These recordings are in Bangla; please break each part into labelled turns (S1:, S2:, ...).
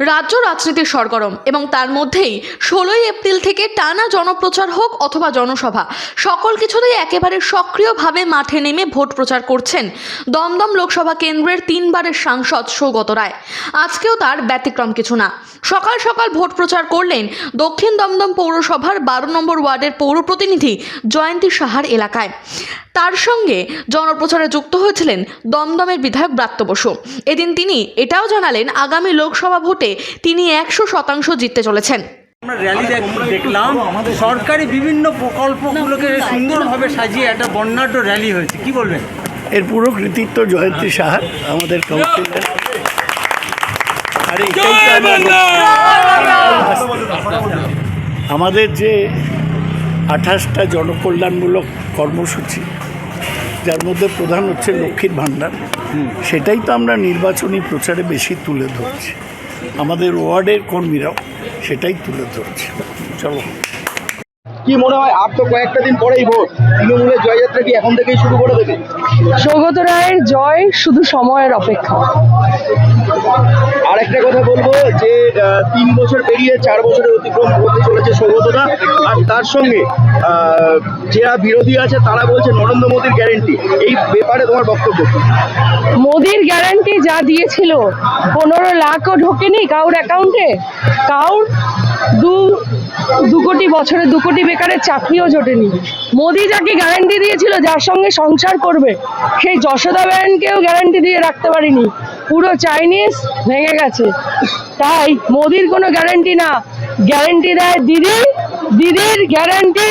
S1: রাজ্য রাজনীতির সরগরম এবং তার মধ্যেই ষোলোই এপ্রিল থেকে টানা জনপ্রচার হোক অথবা জনসভা, সকল কিছুতেই একেবারে সক্রিয়ভাবে মাঠে নেমে ভোট প্রচার করছেন দমদম লোকসভা কেন্দ্রের তিনবারের সাংসদ সৌগত রায়। আজকেও তার ব্যতিক্রম কিছু না। সকাল সকাল ভোট প্রচার করলেন দক্ষিণ দমদম পৌরসভার বারো নম্বর ওয়ার্ডের পৌর প্রতিনিধি জয়ন্তী সাহার এলাকায়। তার সঙ্গে জনপ্রচারে যুক্ত হয়েছিলেন দমদমের বিধায়ক ব্রাত্য বসু। এদিন তিনি এটাও জানালেন, আগামী লোকসভা ভোটে তিনি একশো শতাংশ জিততে চলেছেন।
S2: আমরা র্যালি দেখ- দেখলাম সরকারি বিভিন্ন প্রকল্পগুলোকে সুন্দরভাবে সাজিয়ে একটা বর্ণাঢ্য র্যালি হয়েছে। কি বলবেন?
S3: এর পুরো কৃতিত্ব জয়ন্তী সাহা আমাদের কাউন্সিলর আর আমাদের যে আঠাশটা জনকল্যাণমূলক কর্মসূচি যার মধ্যে প্রধান হচ্ছে লক্ষ্মীর ভাণ্ডার সেটাই তো আমরা নির্বাচনী প্রচারে বেশি তুলে ধরছি। আমাদের ওয়ার্ডের কর্মীরাও সেটাই তুলে ধরছে। চলো।
S4: কি মনে হয় আর তো কয়েকটা দিন পরেই ভোট। তৃণমূলের জয়যাত্রা কি এখন থেকেই শুরু করে দেবে?
S5: সৌগত রায়ের জয় শুধু সময়ের অপেক্ষা।
S4: একটা কথা বলব যে তিন বছর পেরিয়ে চার বছরের অতিক্রম করতে চলেছে সৌগতদা। আর তার সঙ্গে যারা বিরোধী আছে তারা বলছে নরেন্দ্র মোদীর গ্যারেন্টি এই ব্যাপারে তোমার বক্তব্য মোদীর
S5: মোদির গ্যারান্টি যা দিয়েছিল, পনেরো লাখও ঢোকেনি কাউর অ্যাকাউন্টে কাউর দু দু কোটি, বছরে দু কোটি বেকারের চাকরিও জোটেনি। মোদি যাকে গ্যারান্টি দিয়েছিল, যার সঙ্গে সংসার করবে, সেই যশোদা ব্যানকেও গ্যারান্টি দিয়ে রাখতে পারিনি। পুরো চাইনিজ ভেঙে গেছে। তাই মোদির কোনো গ্যারেন্টি না। গ্যারেন্টি দেয় দিদি দিদির গ্যারেন্টি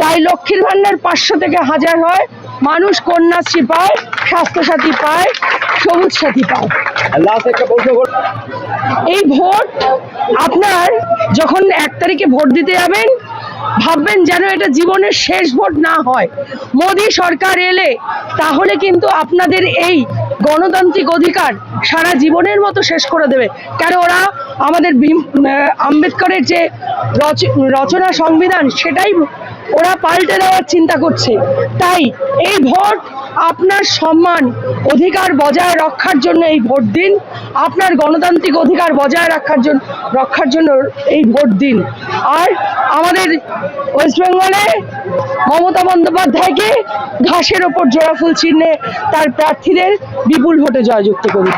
S5: তাই লক্ষ্মীর ভাণ্ডার পাঁচশো থেকে হাজার হয়। মানুষ কন্যাশ্রী পায় স্বাস্থ্যসাথী পায় সবুজ সাথী পায়। এই ভোট আপনার যখন এক তারিখে ভোট দিতে যাবেন ভাববেন যেন এটা জীবনের শেষ ভোট না হয়। মোদী সরকার এলে তাহলে কিন্তু আপনাদের এই গণতান্ত্রিক অধিকার সারা জীবনের মতো শেষ করে দেবে। কেন ওরা আমাদের আম্বেদকরের যে রচ- রচনা সংবিধান, সেটাই ওরা পাল্টে দেওয়ার চিন্তা করছে। তাই এই ভোট আপনার সম্মান অধিকার বজায় রক্ষার জন্য এই ভোট দিন, আপনার গণতান্ত্রিক অধিকার বজায় রাখার জন্য রক্ষার জন্য এই ভোট দিন। আর আমাদের ওয়েস্ট বেঙ্গলে মমতা বন্দ্যোপাধ্যায়কে ঘাসের ওপর জোড়া ফুল চিহ্নে তার প্রার্থীদের বিপুল ভোটে জয়যুক্ত করুন।